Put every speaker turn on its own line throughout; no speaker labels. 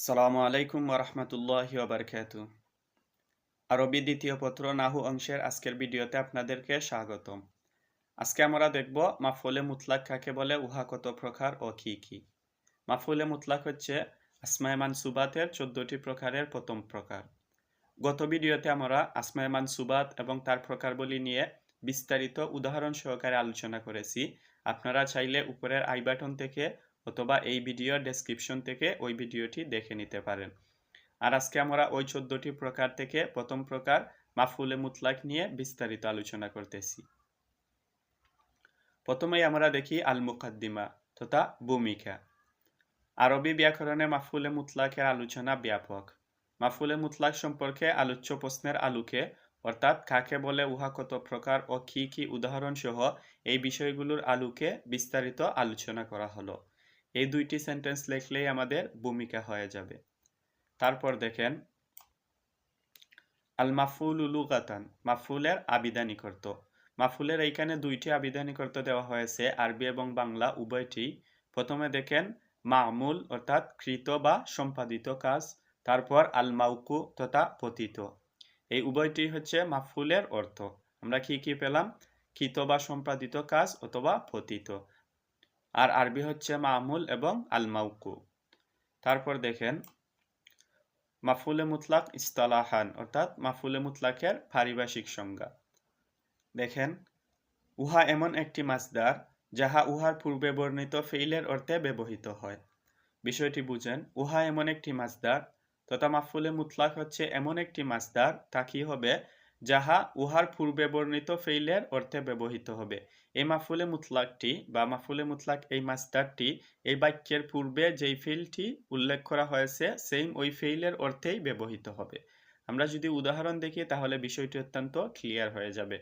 সালামু আলাইকুম ওরহমতুল্লাহি ওবরকাত আরবি দ্বিতীয় পত্র নাহু অংশের আজকের ভিডিওতে আপনাদেরকে স্বাগতম। আজকে আমরা দেখব মাফুলে মুতলাক কাকে বলে, উহা কত প্রকার ও কি কি। মাফুলে মুতলাক হচ্ছে আসমায় মানসুবাতের চোদ্দটি প্রকারের প্রথম প্রকার। গত ভিডিওতে আমরা আসমায় মানসুবাত এবং তার প্রকারগুলি নিয়ে বিস্তারিত উদাহরণ সহকারে আলোচনা করেছি। আপনারা চাইলে উপরের আই বাটন থেকে অথবা এই ভিডিওর ডেসক্রিপশন থেকে ওই ভিডিওটি দেখে নিতে পারেন। আর আজকে আমরা ওই চোদ্দটি প্রকার থেকে প্রথম প্রকার মাফুলে মুতলাক নিয়ে বিস্তারিত আলোচনা করতেছি। প্রথমেই আমরা দেখি আল মুকাদ্দিমা তথা ভূমিকা। আরবি ব্যাকরণে মাফুলে মুতলাকের আলোচনা ব্যাপক। মাফুলে মুতলাক সম্পর্কে আলোচ্য প্রশ্নের আলোকে, অর্থাৎ কাকে বলে, উহা কত প্রকার ও কি কি উদাহরণ সহ এই বিষয়গুলোর আলোকে বিস্তারিত আলোচনা করা হলো। এই দুইটি সেন্টেন্স লিখলেই আমাদের ভূমিকা হয়ে যাবে। তারপর দেখেন আল মাফুল উলুগাতান মাফুলের আবিধানিক অর্থ মাফুলের এইখানে দুইটি আবিধানিক অর্থ দেওয়া হয়েছে, আরবি এবং বাংলা, উভয়টি। প্রথমে দেখেন, মামুল, অর্থাৎ কৃত বা সম্পাদিত কাজ। তারপর আল মাউকু তথা পতিত। এই উভয়টি হচ্ছে মাফুলের অর্থ। আমরা কি কি পেলাম? কৃত বা সম্পাদিত কাজ অথবা পতিত। আর আরবি হচ্ছে মামুল এবং আল মাউকু তারপর দেখেন মাফুলে মুতলাক ইস্তলাহান, অর্থাৎ মাফুলে মুতলাকের পারিভাষিক সংজ্ঞা। দেখেন, উহা এমন একটি মাসদার যাহা উহার পূর্বে বর্ণিত ফেইলের অর্থে ব্যবহৃত হয়। বিষয়টি বুঝেন, উহা এমন একটি মাসদার তথা মাফুলে মুতলাক হচ্ছে এমন একটি মাসদার তা কি হবে? যাহা উহার পূর্বে বর্ণিত ফেইলের অর্থে ব্যবহৃত হবে। এই মাফুলে মুতলাকটি বা মাফুলে মুতলাক এই মাস্টারটি এই বাক্যের পূর্বে যেই ফেইলটি উল্লেখ করা হয়েছে, সেম ওই ফেইলের অর্থেই ব্যবহৃত হবে। আমরা যদি উদাহরণ দেখি, তাহলে বিষয়টি অত্যন্ত ক্লিয়ার হয়ে যাবে।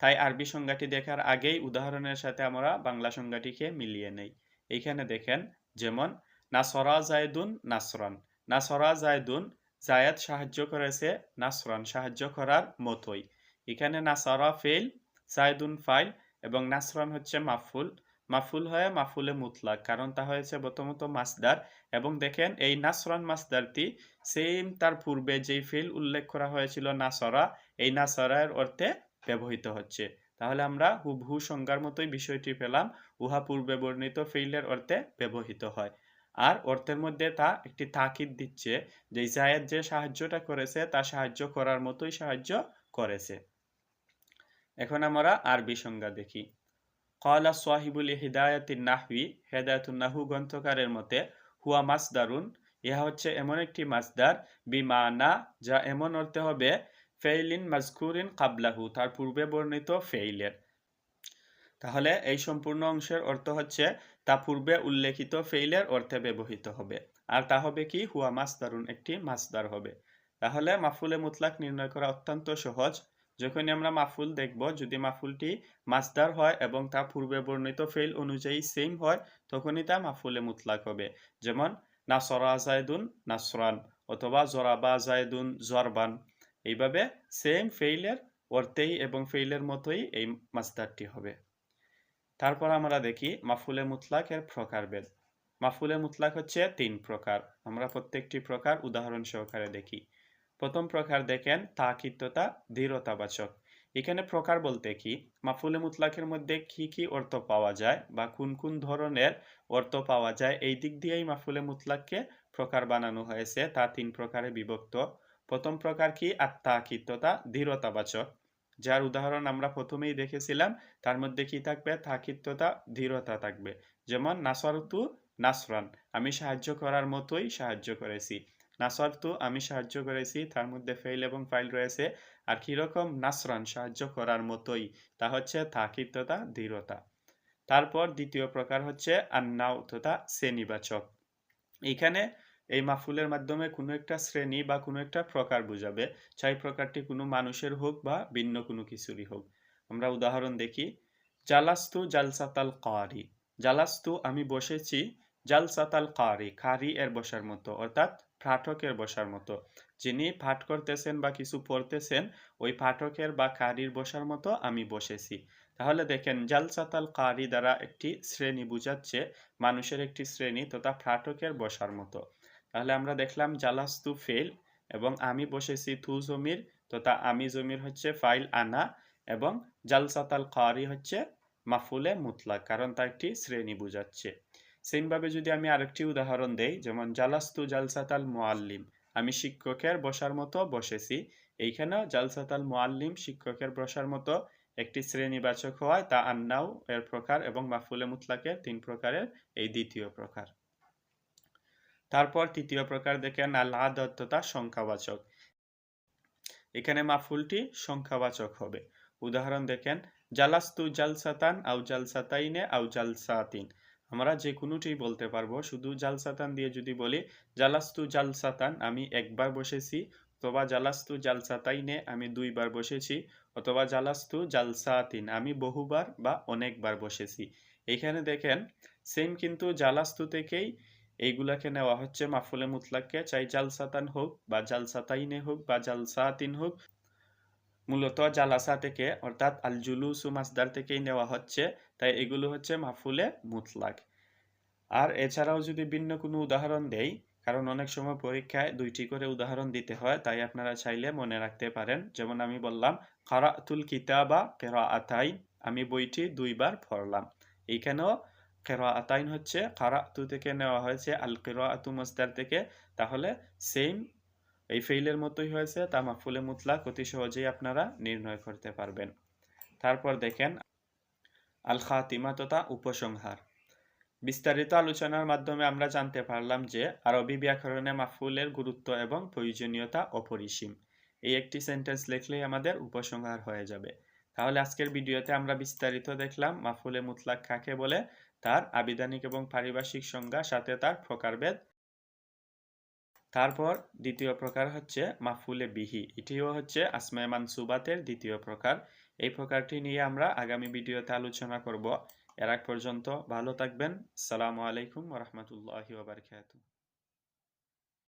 তাই আরবি সংজ্ঞাটি দেখার আগেই উদাহরণের সাথে আমরা বাংলা সংজ্ঞাটিকে মিলিয়ে নেই। এইখানে দেখেন, যেমন, নাসরা জায়দুন নাসরান। নাসরা জায়দুন জায়াদ সাহায্য করেছে নাসরান সাহায্য করার মতোই। এখানে নাসারা ফেল জায়দুন ফাইল এবং নাসরান হচ্ছে মাফুল। মাফুল হয়ে মাফুলে মুতলাক, কারণ তা হয়েছে প্রথমত মাসদার এবং দেখেন এই নাসরান মাসদারটি সেম তার পূর্বে যেই ফেল উল্লেখ করা হয়েছিল নাসরা, এই নাসরার অর্থে ব্যবহৃত হচ্ছে। তাহলে আমরা হুবহু সংজ্ঞার মতোই বিষয়টি পেলাম। উহা পূর্বে বর্ণিত ফেইলের অর্থে ব্যবহৃত হয়। আর অর্থের মধ্যে তা একটি তাকিদ দিচ্ছে যে জায়েদ যে সাহায্যটা করেছে, তা সাহায্য করার মতোই সাহায্য করেছে। এখন আমরা আরবি সংজ্ঞা দেখি। কলা সোয়াহিবুল হিদায়তিন নাহবি হেদায়তুন নাহু গ্রন্থকারের মতে, হুয়া মাসদারুন, ইহা হচ্ছে এমন একটি মাসদার, বিমানা যা এমন অর্থে হবে, ফেইলিন মাজকুরিন কাবলাহু, তার পূর্বে বর্ণিত ফেইলের। তাহলে এই সম্পূর্ণ অংশের অর্থ হচ্ছে, তা পূর্বে উল্লেখিত ফেইলের অর্থে ব্যবহৃত হবে। আর তা হবে কি? হুয়া মাসদারুন, একটি মাসদার হবে। তাহলে মাফুলে মুতলাক নির্ণয় করা অত্যন্ত সহজ। যখনই আমরা মাফুল দেখব, যদি মাফুলটি মাসদার হয় এবং তা পূর্বে বর্ণিত ফেইল অনুযায়ী সেম হয়, তখনই তা মাফুলে মুতলাক হবে। যেমন, নাসরা জায়দুন নাসরান অথবা জরাবা জায়দুন জরবান। এইভাবে সেম ফেইলের অর্থেই এবং ফেইলের মতোই এই মাসদারটি হবে। তারপর আমরা দেখি মাফুলে মুতলাকের প্রকারভেদ। মাফুলে মুতলাক হচ্ছে তিন প্রকার। আমরা প্রত্যেকটি প্রকার উদাহরণ সহকারে দেখি। প্রথম প্রকার দেখেন তাকিত্যতা দৃঢ়তাবাচক এখানে প্রকার বলতে কি? মাফুলে মুতলাকের মধ্যে কি কি অর্থ পাওয়া যায় বা কোন কোন ধরনের অর্থ পাওয়া যায়, এই দিক দিয়েই মাফুলে মুতলাককে প্রকার বানানো হয়েছে। তা তিন প্রকারে বিভক্ত। প্রথম প্রকার কি? আত্মাকিত্যতা দৃঢ়তাবাচক যার উদাহরণ আমরা প্রথমেই দেখেছিলাম, তার মধ্যে কি থাকবে? তাকিত্যতা দৃঢ়তা থাকবে। যেমন নাসরতু নাসরান, আমি সাহায্য করার মতোই সাহায্য করেছি। নাসরতু আমি সাহায্য করেছি, তার মধ্যে ফেইল এবং ফাইল রয়েছে। আর কীরকম? নাসরান, সাহায্য করার মতোই। তা হচ্ছে তাকিত্যতা দৃঢ়তা তারপর দ্বিতীয় প্রকার হচ্ছে আন্নাও তথা শ্রেণীবাচক। এখানে এই মাফুলের মাধ্যমে কোনো একটা শ্রেণি বা কোনো একটা প্রকার বোঝাবে। চাই প্রকারটি কোনো মানুষের হোক বা ভিন্ন কোনো কিছুরই হোক। আমরা উদাহরণ দেখি, জালাস্তু জালসাতাল কারি। জালাস্তু, আমি বসেছি জালসাতাল কারি কারি এর বসার মতো, অর্থাৎ পাঠকের বসার মতো। যিনি পাঠ করতেছেন বা কিছু পড়তেছেন, ওই পাঠকের বা কারির বসার মতো আমি বসেছি। তাহলে দেখেন জালসাতাল কারি দ্বারা একটি শ্রেণি বুঝাচ্ছে, মানুষের একটি শ্রেণি তথা পাঠকের বসার মতো। তাহলে আমরা দেখলাম জালাস্তু ফেল এবং আমি বসেছি থু জমির তথা আমি জমির হচ্ছে ফাইল আনা এবং জালসাতাল কারি হচ্ছে মাফুলে মুতলাক কারণ তা একটি শ্রেণি বুঝাচ্ছে। সেমভাবে যদি আমি আরেকটি উদাহরণ দেই, যেমন জালাস্তু জালসাতাল মুআল্লিম, আমি শিক্ষকের বসার মতো বসেছি, এইখানেও জালসাতাল মুআল্লিম শিক্ষকের বসার মতো একটি শ্রেণীবাচক হওয়ায় তা আন্নাও এর প্রকার এবং মাফুলে মুতলাকের তিন প্রকারের এই দ্বিতীয় প্রকার। তারপর তৃতীয় প্রকার দেখেন আল আদত্ততা সংখ্যাবাচক। এখানে মাফুলটি সংখ্যাবাচক হবে। উদাহরণ দেখেন, জালাস্তু জালসাতান আউ জালসাতাইনে আউ জালসাতিন। আমরা যে কোনোটি বলতে পারব, শুধু জালসাতান দিয়ে যদি বলি, জালাস্তু জালসাতান আমি একবার বসেছি অথবা জালাস্তু জালসাতাইনে আমি দুইবার বসেছি, অথবা জালাস্তু জালসাতিন, আমি বহুবার বা অনেকবার বসেছি। এখানে দেখেন সেম কিন্তু জালাস্তু থেকেই এইগুলাকে নেওয়া হচ্ছে মাফুলে মুতলাককে, চাই জালসাতান হোক বা জালসাতাইনে হোক বা জালসাতিন হোক, মূলত জালাসা থেকে, অর্থাৎ আল জুলুসু মাসদার থেকেই নেওয়া হচ্ছে, তাই এগুলো হচ্ছে মাফুলে মুতলাক। আর এছাড়াও যদি ভিন্ন কোনো উদাহরণ দেই কারণ অনেক সময় পরীক্ষায় দুইটি করে উদাহরণ দিতে হয়, তাই আপনারা চাইলে মনে রাখতে পারেন। যেমন আমি বললাম, কারাতুল কিতাবা কেরা আতাইন আমি বইটি দুইবার পড়লাম। এইখানেও কেরা আতাইন হচ্ছে, কারাতু থেকে নেওয়া হয়েছে আল কেরা আতু মসদার থেকে। তাহলে সেম এই ফেইলের মতোই হয়েছে তা মাফুলে মুতলাক, অতি সহজেই আপনারা নির্ণয় করতে পারবেন। তারপর দেখেন আল খাতিমা তথা উপসংহার। বিস্তারিত আলোচনার মাধ্যমে আমরা জানতে পারলাম যে আরবি ব্যাকরণে মাফুলের গুরুত্ব এবং প্রয়োজনীয়তা অপরিসীম। এই একটি সেন্টেন্স লিখলেই আমাদের উপসংহার হয়ে যাবে। তাহলে আজকের ভিডিওতে আমরা বিস্তারিত দেখলাম মাফুলে মুতলাক কাকে বলে, তার আবিধানিক এবং পারিভাষিক সংজ্ঞা, সাথে তার প্রকারভেদ। তারপর দ্বিতীয় প্রকার হচ্ছে মাফুলে বিহি, এটিও হচ্ছে আসমায় মানসুবাতের দ্বিতীয় প্রকার। এই প্রকারটি নিয়ে আমরা আগামী ভিডিওতে আলোচনা করব। এর আগ পর্যন্ত ভালো থাকবেন। সালামু আলাইকুম রহমতুল্লাহি ওবরকাতুহ